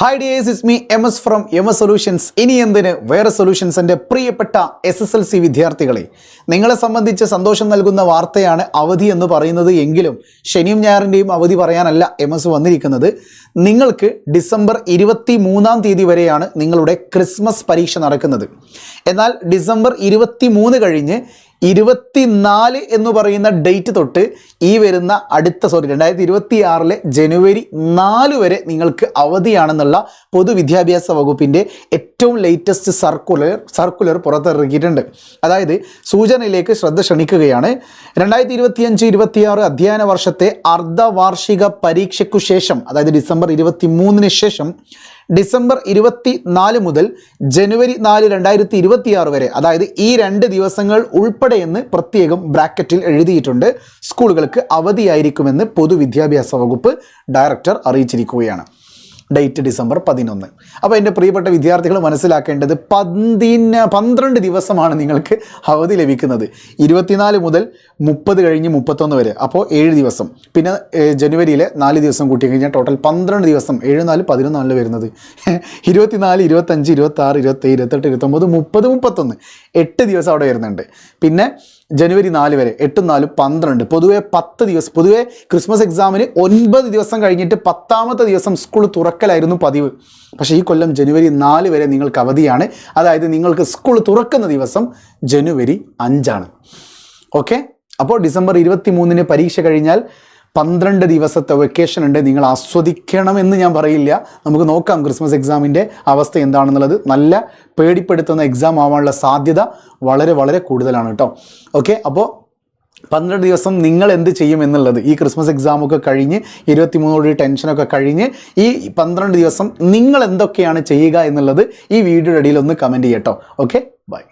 Hi dears is me M S from M S solutions ഇനി എന്തിന് വേറെ സൊല്യൂഷൻസിന്റെ പ്രിയപ്പെട്ട എസ് എസ് എൽ സി വിദ്യാർത്ഥികളെ? നിങ്ങളെ സംബന്ധിച്ച് സന്തോഷം നൽകുന്ന വാർത്തയാണ് അവധി എന്ന് പറയുന്നത് എങ്കിലും ശനിയും ഞായറിന്റെയും അവധി പറയാനല്ല എം എസ് വന്നിരിക്കുന്നത്. നിങ്ങൾക്ക് ഡിസംബർ ഇരുപത്തി മൂന്നാം തീയതി വരെയാണ് നിങ്ങളുടെ ക്രിസ്മസ് പരീക്ഷ നടക്കുന്നത്. എന്നാൽ ഡിസംബർ ഇരുപത്തി മൂന്ന് കഴിഞ്ഞ് ഇരുപത്തിനാല് എന്ന് പറയുന്ന ഡേറ്റ് തൊട്ട് ഈ വരുന്ന അടുത്ത സോറി രണ്ടായിരത്തി ഇരുപത്തി ആറിലെ ജനുവരി നാല് വരെ നിങ്ങൾക്ക് അവധിയാണെന്നുള്ള പൊതുവിദ്യാഭ്യാസ വകുപ്പിന്റെ ഏറ്റവും ലേറ്റസ്റ്റ് സർക്കുലർ സർക്കുലർ പുറത്തിറക്കിയിട്ടുണ്ട്. അതായത് സൂചനയിലേക്ക് ശ്രദ്ധ ക്ഷണിക്കുകയാണ്. രണ്ടായിരത്തി ഇരുപത്തിയഞ്ച് ഇരുപത്തിയാറ് അധ്യയന വർഷത്തെ അർദ്ധവാർഷിക പരീക്ഷയ്ക്കു ശേഷം അതായത് ഡിസംബർ ഇരുപത്തി മൂന്നിന് ശേഷം ഡിസംബർ ഇരുപത്തി നാല് മുതൽ ജനുവരി നാല് രണ്ടായിരത്തി ഇരുപത്തിയാറ് വരെ. അതായത് ഈ രണ്ട് ദിവസങ്ങൾ ഉൾപ്പെടെയെന്ന് പ്രത്യേകം ബ്രാക്കറ്റിൽ എഴുതിയിട്ടുണ്ട്. സ്കൂളുകൾക്ക് അവധിയായിരിക്കുമെന്ന് പൊതുവിദ്യാഭ്യാസ വകുപ്പ് ഡയറക്ടർ അറിയിച്ചിരിക്കുകയാണ്. ഡേറ്റ് ഡിസംബർ പതിനൊന്ന്. അപ്പോൾ എന്റെ പ്രിയപ്പെട്ട വിദ്യാർത്ഥികൾ മനസ്സിലാക്കേണ്ടത് പതിന പന്ത്രണ്ട് ദിവസമാണ് നിങ്ങൾക്ക് അവധി ലഭിക്കുന്നത്. ഇരുപത്തിനാല് മുതൽ മുപ്പത് കഴിഞ്ഞ് മുപ്പത്തൊന്ന് വരെ. അപ്പോൾ ഏഴ് ദിവസം. പിന്നെ ജനുവരിയിലെ നാല് ദിവസം കൂട്ടി കഴിഞ്ഞാൽ ടോട്ടൽ പന്ത്രണ്ട് ദിവസം. ഏഴ് നാല് പതിനൊന്നാണ് വരുന്നത്. ഇരുപത്തിനാല് ഇരുപത്തഞ്ച് ഇരുപത്താറ് ഇരുപത്തേഴ് ഇരുപത്തെട്ട് ഇരുപത്തൊമ്പത് മുപ്പത് മുപ്പത്തൊന്ന്. എട്ട് ദിവസം അവിടെ വരുന്നുണ്ട്. പിന്നെ ജനുവരി നാല് വരെ എട്ടും നാലും പന്ത്രണ്ട്. പൊതുവെ പത്ത് ദിവസം പൊതുവെ ക്രിസ്മസ് എക്സാമിന് ഒൻപത് ദിവസം കഴിഞ്ഞിട്ട് പത്താമത്തെ ദിവസം സ്കൂൾ തുറക്കലായിരുന്നു പതിവ്. പക്ഷേ ഈ കൊല്ലം ജനുവരി നാല് വരെ നിങ്ങൾക്ക് അവധിയാണ്. അതായത് നിങ്ങൾക്ക് സ്കൂൾ തുറക്കുന്ന ദിവസം ജനുവരി അഞ്ചാണ്. ഓക്കെ? അപ്പോൾ ഡിസംബർ ഇരുപത്തി മൂന്നിന് പരീക്ഷ കഴിഞ്ഞാൽ പന്ത്രണ്ട് ദിവസത്തെ വെക്കേഷൻ ഉണ്ട്. നിങ്ങൾ ആസ്വദിക്കണമെന്ന് ഞാൻ പറയില്ല. നമുക്ക് നോക്കാം ക്രിസ്മസ് എക്സാമിന്റെ അവസ്ഥ എന്താണെന്നുള്ളത്. നല്ല പേടിപ്പെടുത്തുന്ന എക്സാം ആവാനുള്ള സാധ്യത വളരെ വളരെ കൂടുതലാണ് കേട്ടോ. ഓക്കെ അപ്പോൾ പന്ത്രണ്ട് ദിവസം നിങ്ങൾ എന്ത് ചെയ്യും എന്നുള്ളത്. ഈ ക്രിസ്മസ് എക്സാമൊക്കെ കഴിഞ്ഞ് ഇരുപത്തിമൂന്നോട് ടെൻഷനൊക്കെ കഴിഞ്ഞ് ഈ പന്ത്രണ്ട് ദിവസം നിങ്ങൾ എന്തൊക്കെയാണ് ചെയ്യുക എന്നുള്ളത് ഈ വീഡിയോയുടെ ഇടയിൽ ഒന്ന് കമന്റ് ചെയ്യട്ടോ ഓക്കെ ബൈ